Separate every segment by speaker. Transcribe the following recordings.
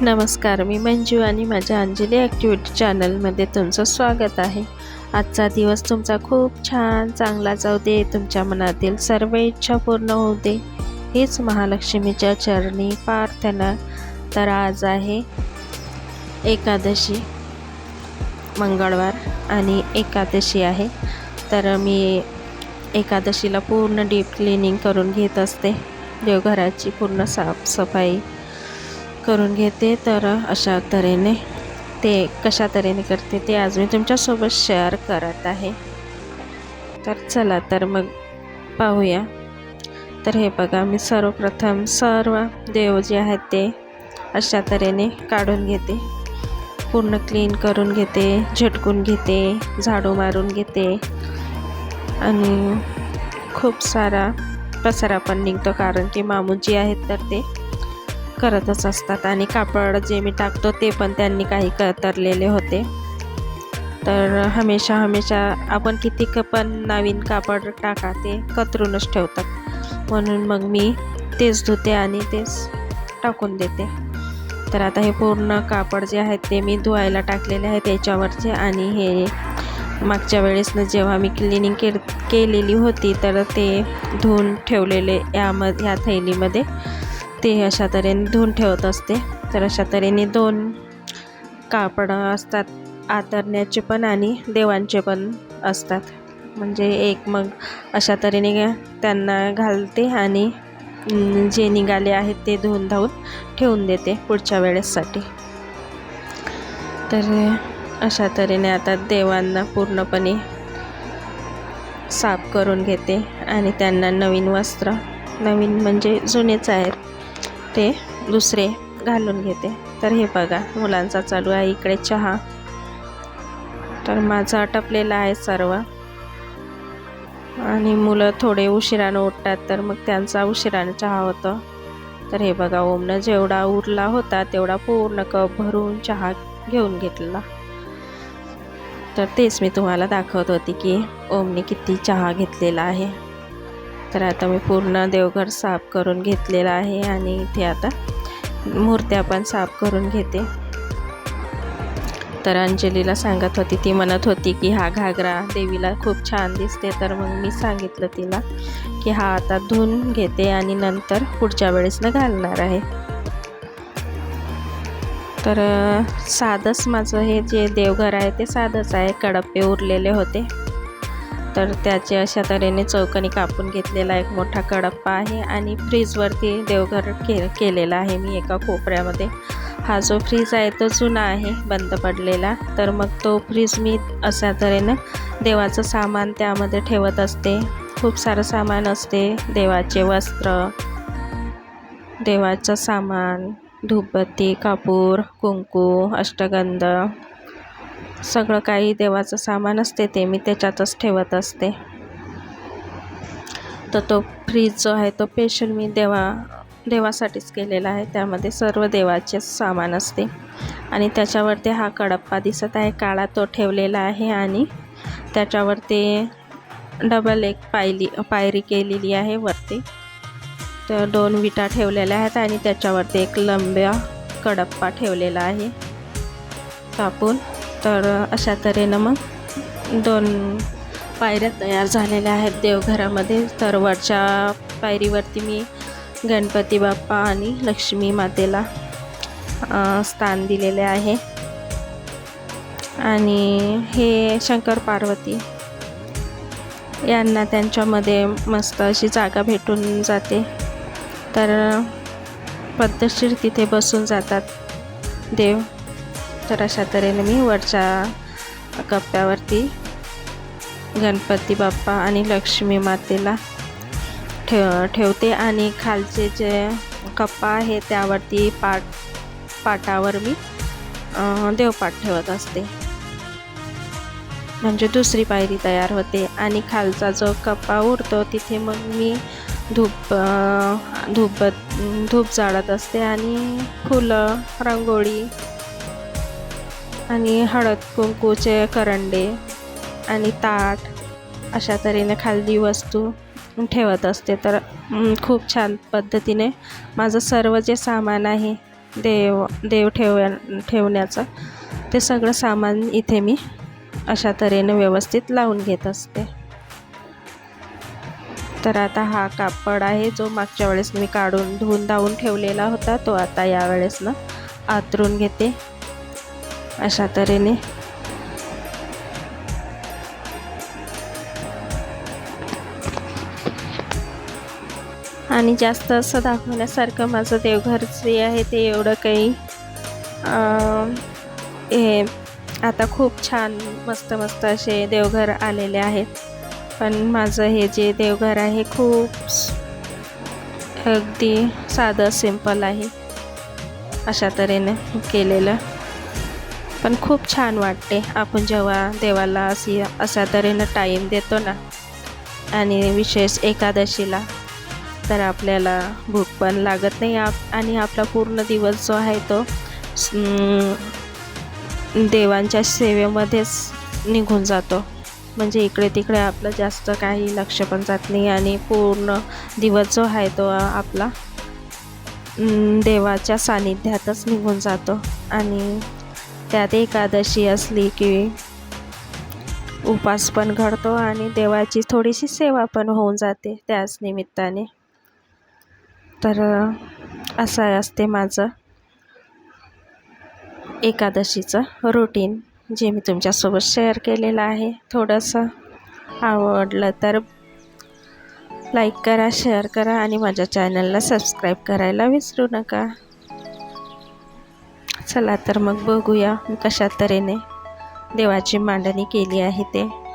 Speaker 1: नमस्कार मी मंजू आणि माझ्या अंजली ॲक्टिव्हिटी चॅनलमध्ये तुमचं स्वागत आहे. आजचा दिवस तुमचा खूप छान चांगला जाऊ दे तुमच्या मनातील सर्व इच्छा पूर्ण होऊ दे. हीच महालक्ष्मीच्या चरणी प्रार्थना. तर आज आहे एकादशी मंगळवार आणि एकादशी आहे. तर मी एकादशीला पूर्ण डीप क्लिनिंग करून घेत असते. देवघराची पूर्ण साफसफाई करून घेते. तर अशा तऱ्हेने ते कशा तऱ्हेने करते ते आज मी तुमच्यासोबत शेअर करत आहे. तर चला तर मग पाहूया. तर हे बघा मी सर्वप्रथम सर्व देव जे आहेत ते अशा तऱ्हेने काढून घेते. पूर्ण क्लीन करून घेते झटकून घेते झाडू मारून घेते. आणि खूप सारा पसारा पण निघतो कारण की मामू जी आहेत तर ते करतच असतात आणि कापड जे मी टाकतो ते पण त्यांनी काही कतरलेले होते. तर हमेशा हमेशा आपण किती क पण नवीन कापड टाका ते कतरूनच ठेवतात. म्हणून मग मी तेच धुते आणि तेच टाकून देते. तर आता हे पूर्ण कापड जे आहेत ते मी धुवायला टाकलेले आहे त्याच्यावरचे आणि हे मागच्या वेळेसनं जेव्हा मी क्लिनिंग के केलेली होती तर ते धुवून ठेवलेले यामध्ये ह्या थैलीमध्ये. ते अशा तऱ्हेने धुवून ठेवत असते. तर अशा तऱ्हेने दोन कापडं असतात आतरण्याचे पण आणि देवांचे पण असतात. म्हणजे एक मग अशा तऱ्हेने त्यांना घालते आणि जे निघाले आहेत ते धुवून धावून ठेवून देते पुढच्या वेळेससाठी. तर अशा तऱ्हेने आता देवांना पूर्णपणे साफ करून घेते आणि त्यांना नवीन वस्त्र नवीन म्हणजे जुनेच आहेत. ते दुसरे घालून घेते. तर हे बघा मुलांचा चालू आहे इकडे चहा. तर माझं आटपलेलं आहे सर्व. आणि मुलं थोडे उशिरानं उठतात तर मग त्यांचा उशिरानं चहा होतं. तर हे बघा ओमनं जेवढा उरला होता तेवढा पूर्ण कप भरून चहा घेऊन घेतला. तर तेच मी तुम्हाला दाखवत होती की ओमने किती चहा घेतलेला आहे. तर आता मी पूर्ण देवघर साफ करून घेतलेलं आहे आणि इथे आता मूर्त्या पण साफ करून घेते. तर अंजलीला सांगत होती ती म्हणत होती की हा घागरा देवीला खूप छान दिसते. तर मग मी सांगितलं तिला की हा आता धुवून घेते आणि नंतर पुढच्या वेळेसनं घालणार आहे. तर साधंच माझं हे जे देवघर आहे ते साधंच आहे. कडप्पे उरलेले होते. तर त्याचे अशा तऱ्हेने चौकनी कापून घेतलेला एक मोठा कडप्पा आहे आणि फ्रीजवरती देवघर के केलेला आहे मी एका कोपऱ्यामध्ये. हा जो फ्रीज आहे तो जुना आहे बंद पडलेला. तर मग तो फ्रीज मी अशा तऱ्हेनं देवाचं सामान त्यामध्ये ठेवत असते. खूप सारं सामान असते. देवाचे वस्त्र देवाचं सामान धूपबत्ती कापूर कुंकू अष्टगंध सगळं काही देवाचं सामान असते ते मी त्याच्यातच ठेवत असते. तर तो फ्रीज जो आहे तो स्पेशल मी देवा देवासाठीच केलेला आहे. त्यामध्ये सर्व देवाचे सामान असते. आणि त्याच्यावरती हा कडप्पा दिसत आहे काळा तो ठेवलेला आहे आणि त्याच्यावरती डबल एक पायली पायरी केलेली आहे वरती. तर दोन विटा ठेवलेल्या आहेत आणि त्याच्यावरती एक लंब्या कडप्पा ठेवलेला आहे. कापून तर अशा तऱ्हेनं मग दोन पायऱ्या तयार झालेल्या आहेत देवघरामध्ये. तर वरच्या पायरीवरती मी गणपती बाप्पा आणि लक्ष्मी मातेला स्थान दिलेले आहे. आणि हे शंकर पार्वती यांना त्यांच्यामध्ये मस्त अशी जागा भेटून जाते. तर पद्धतशीर तिथे बसून जातात देव. तर अशा तऱ्हेने मी वरच्या कप्प्यावरती गणपती बाप्पा आणि लक्ष्मी मातेला ठेव ठेवते. आणि खालचे जे कप्पा आहे त्यावरती पाट पाटावर मी देवपाट ठेवत असते. म्हणजे दुसरी पायरी तयार होते. आणि खालचा जो कप्पा उरतो तिथे मग मी धूप धूप धूप जाळत असते. आणि फुलं रांगोळी आणि हळद कुंकूचे करंडे आणि ताट अशा तऱ्हेने खालदी वस्तू ठेवत असते. तर खूप छान पद्धतीने माझं सर्व जे सामान आहे देव देव ठेव ठेवण्याचं ते सगळं सामान इथे मी अशा तऱ्हेने व्यवस्थित लावून घेत असते. तर आता हा कापड आहे जो मागच्या वेळेस मी काढून धुवून धावून ठेवलेला होता तो आता यावेळेस ना आतरून घेते. अशा तऱ्हेने. आणि जास्त असं दाखवण्यासारखं माझं देवघर जे आहे ते एवढं काही हे आता खूप छान मस्त मस्त असे देवघर आलेले आहेत. पण माझं हे जे देवघर आहे खूप अगदी साधं सिंपल आहे. अशा तऱ्हेने केलेलं. पण खूप छान वाटते. आपण जेव्हा देवाला अशी अशा तऱ्हेनं टाईम देतो ना आणि विशेष एकादशीला तर आपल्याला भूक पण लागत नाही. आप आणि आपला पूर्ण दिवस जो आहे तो देवांच्या सेवेमध्येच निघून जातो. म्हणजे इकडे तिकडे आपलं जास्त काही लक्ष पण जात नाही. आणि पूर्ण दिवस जो आहे तो आपला देवाच्या सानिध्यातच निघून जातो. आणि त्यात एकादशी असली की उपास पण घडतो आणि देवाची थोडीशी सेवा पण होऊन जाते त्याच निमित्ताने. तर असं असते माझं एकादशीचं रुटीन जे मी तुमच्यासोबत शेअर केलेलं आहे. थोडंसं आवडलं तर लाईक करा शेअर करा आणि माझ्या चॅनलला सबस्क्राईब करायला विसरू नका. चला तर मग बघूया मी कशा तऱ्हेने देवाची मांडणी केली आहे ते.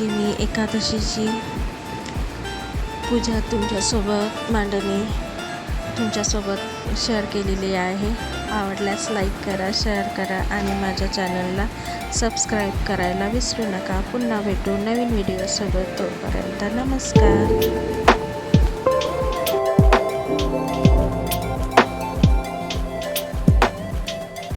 Speaker 1: तऱ्हेने मी एकादशीची पूजा तुमच्यासोबत मांडणी तुमच्यासोबत शेअर केलेली आहे. आवडल्यास लाईक करा शेअर करा आणि माझ्या चॅनलला सबस्क्राईब करायला विसरू नका. पुन्हा भेटू नवीन व्हिडिओसोबत तोपर्यंत नमस्कार.